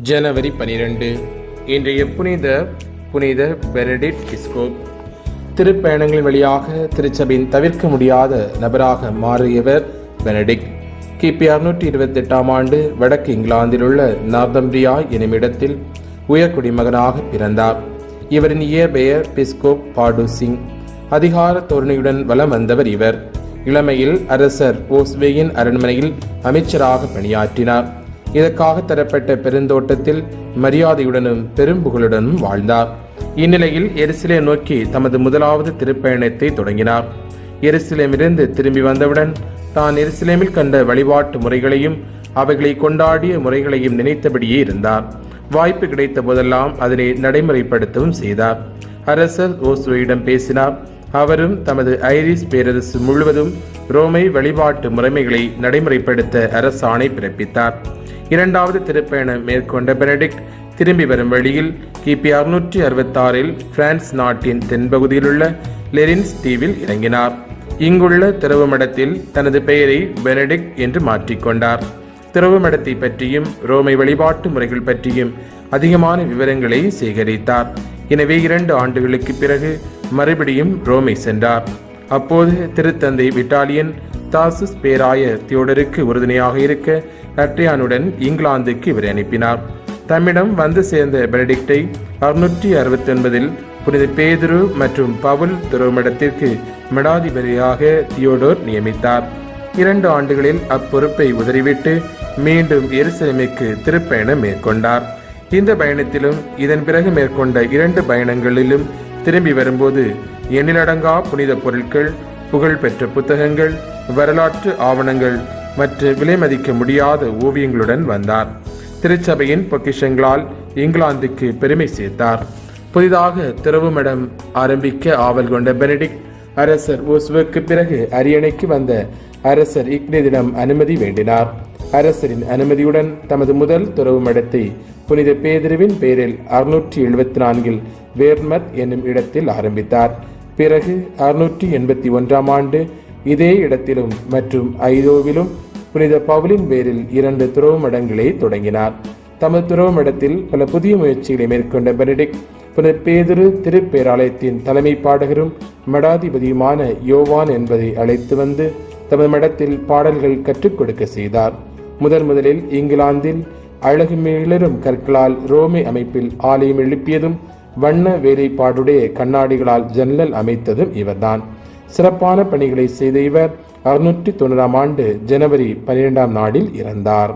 ஜனவரி பனிரெண்டு. இன்றைய புனித புனித பெனடிட் கிஸ்கோப் திருப்பயணங்கள் வழியாக திருச்சபையின் தவிர்க்க முடியாத நபராக மாறியவர் பெனடிக் கிபி அறுநூற்றி இருபத்தி எட்டாம் ஆண்டு வடக்கு இங்கிலாந்தில் உள்ள நார்தம்பிரியா எனும் இடத்தில் உயர்குடிமகனாக பிறந்தார். இவரின் இயற்பெயர் பிஸ்கோப் பாடு சிங். அதிகார தோரணையுடன் வலம் வந்தவர் இவர். இளமையில் அரசர் ஓஸ்வேயின் அரண்மனையில் அமைச்சராக பணியாற்றினார். இதற்காக தரப்பட்ட பெருந்தோட்டத்தில் மரியாதையுடனும் பெரும்புகழுடனும் வாழ்ந்தார். இந்நிலையில் எருசலே நோக்கி தமது முதலாவது திருப்பயணத்தை தொடங்கினார். எருசலேமிலிருந்து திரும்பி வந்தவுடன் தான் எருசலேமில் கண்ட வழிபாட்டு முறைகளையும் அவைகளை கொண்டாடிய முறைகளையும் நினைத்தபடியே இருந்தார். வாய்ப்பு கிடைத்த போதெல்லாம் அதனை நடைமுறைப்படுத்தவும் செய்தார். அரசர் ஓசுவையிடம் பேசினார். அவரும் தமது ஐரிஸ் பேரரசு முழுவதும் ரோமை வழிபாட்டு முறைமைகளை நடைமுறைப்படுத்த அரசாணை பிறப்பித்தார். இரண்டாவது திருப்பயணம் மேற்கொண்ட பெனடிக்ட் திரும்பி வரும் வழியில் கிபி அறுநூற்றி அறுபத்தாறில் பிரான்ஸ் நாட்டின் தென்பகுதியிலுள்ள லெரின்ஸ் தீவில் இறங்கினார். இங்குள்ள திரவு மடத்தில் தனது பெயரை பெனடிக் என்று மாற்றிக்கொண்டார் திரவு மடத்தை பற்றியும் ரோமை வழிபாட்டு முறைகள் பற்றியும் அதிகமான விவரங்களை சேகரித்தார். எனவே இரண்டு ஆண்டுகளுக்கு பிறகு மறுபடியும் ரோமை சென்றார். அப்போது திருத்தந்தை விட்டாலியன் தாசுஸ் பேராய தியோடருக்கு உறுதுணையாக இருக்க கட்ரியானுடன் இங்கிலாந்துக்கு இவரை அனுப்பினார். தம்மிடம் வந்து சேர்ந்த பெனடிக்டை அறுநூற்றி அறுபத்தி ஒன்பதில் புனித பேதுரு மற்றும் பவுல் துறவுமிடத்திற்கு மடாதிபதியாக தியோடோர் நியமித்தார். இரண்டு ஆண்டுகளில் அப்பொறுப்பை உதறிவிட்டு மீண்டும் எருசலேமுக்கு திருப்பயணம் மேற்கொண்டார். இந்த பயணத்திலும் இதன் பிறகு மேற்கொண்ட இரண்டு பயணங்களிலும் திரும்பி வரும்போது எண்ணிலடங்கா புனித பொருட்கள் புகழ்பெற்ற புத்தகங்கள் வரலாற்று ஆவணங்கள் மற்ற விலை மதிக்க முடியாத ஓவியங்களுடன் வந்தார். திருச்சபையின் பொக்கிஷங்களால் இங்கிலாந்துக்கு பெருமை சேர்த்தார். புதிதாக திரவுமடம் ஆரம்பிக்க ஆவல் கொண்ட பெனடிக் அரசர் ஓசுவுக்கு பிறகு அரியணைக்கு வந்த அரசர் இக்னேதிடம் அனுமதி வேண்டினார். அரசரின் அனுமதியுடன் தமது முதல் துறவு மடத்தை புனித பேதிருவின் பேரில் அறுநூற்றி எழுபத்தி நான்கில் வேர்மத் என்னும் இடத்தில் ஆரம்பித்தார். பிறகு அறுநூற்றி எண்பத்தி ஒன்றாம் ஆண்டு இதே இடத்திலும் மற்றும் ஐதோவிலும் புனித பவுலின் பேரில் இரண்டு துறவு மடங்களை தொடங்கினார். தமது துறவு மடத்தில் பல புதிய முயற்சிகளை மேற்கொண்ட பெனடிக் புனித பேதுரு திருப்பேராலயத்தின் தலைமை பாடகரும் மடாதிபதியுமான யோவான் என்பதை அழைத்து வந்து தமது மடத்தில் பாடல்கள் கற்றுக் கொடுக்க செய்தார். முதன் முதலில் இங்கிலாந்தில் அழகு மிளரும் கற்களால் ரோமை அமைப்பில் ஆலயம் எழுப்பியதும் வண்ண வேலைப்பாடுடைய கண்ணாடிகளால் ஜன்னல் அமைத்ததும் இவர்தான். சிறப்பான பணிகளை செய்த இவர் அறுநூற்றி தொண்ணூறாம் ஆண்டு ஜனவரி பனிரெண்டாம் நாளில் இறந்தார்.